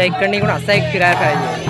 त्यांच्या इकडनं इकडून असा एक फिरायला पाहिजे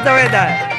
लगेच जवळ येत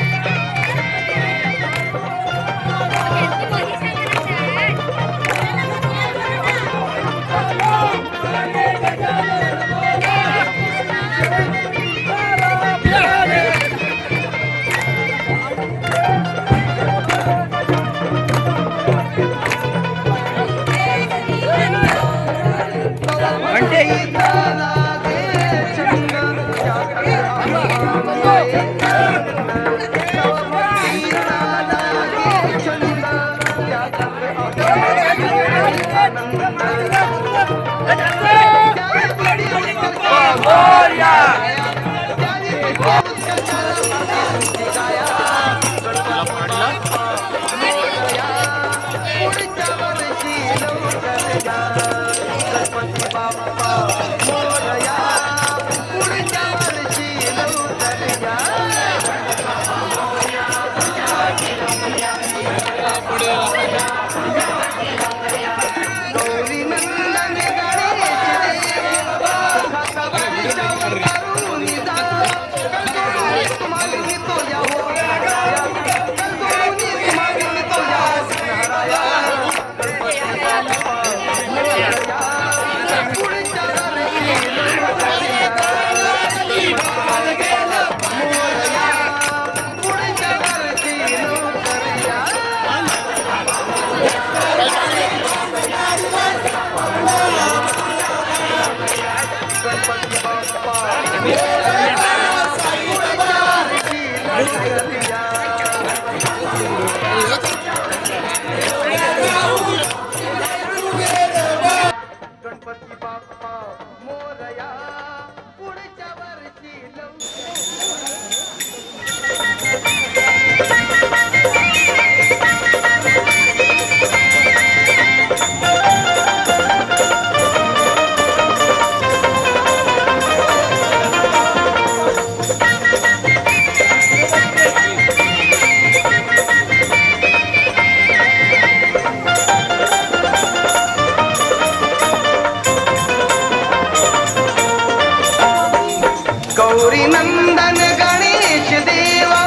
गौरी नंदन गणेश देवा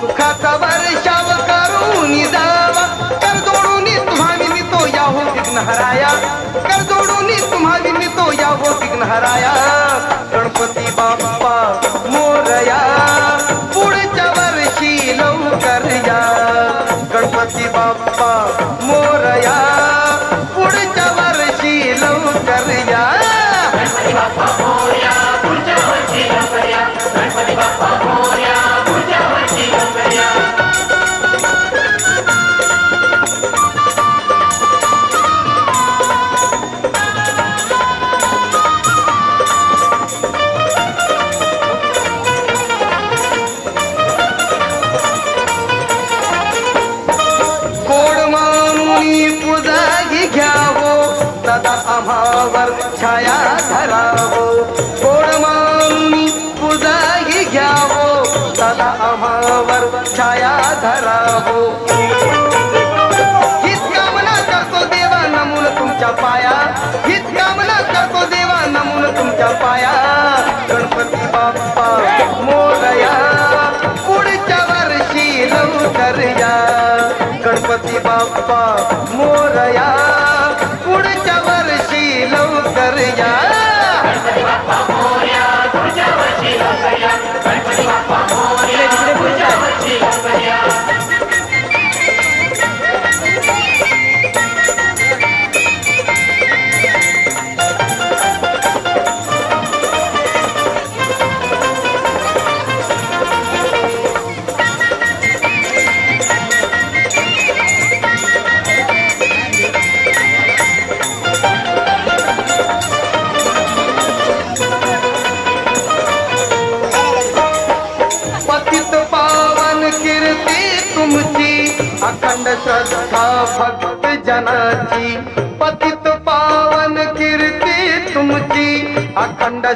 सुखाचा वर्षाव करून जावा. कर जोडून तुम्हाला मी तो याहो विघ्नहराया कर जोडून तुम्हाला मी तो याहो विघ्नहराया गणपती बाप्पा मोरया पुढच्या वर्षी लवकर या. गणपती बाप्पा मोरया पुढच्या वर्षी लवकर या. गोड அகண்ட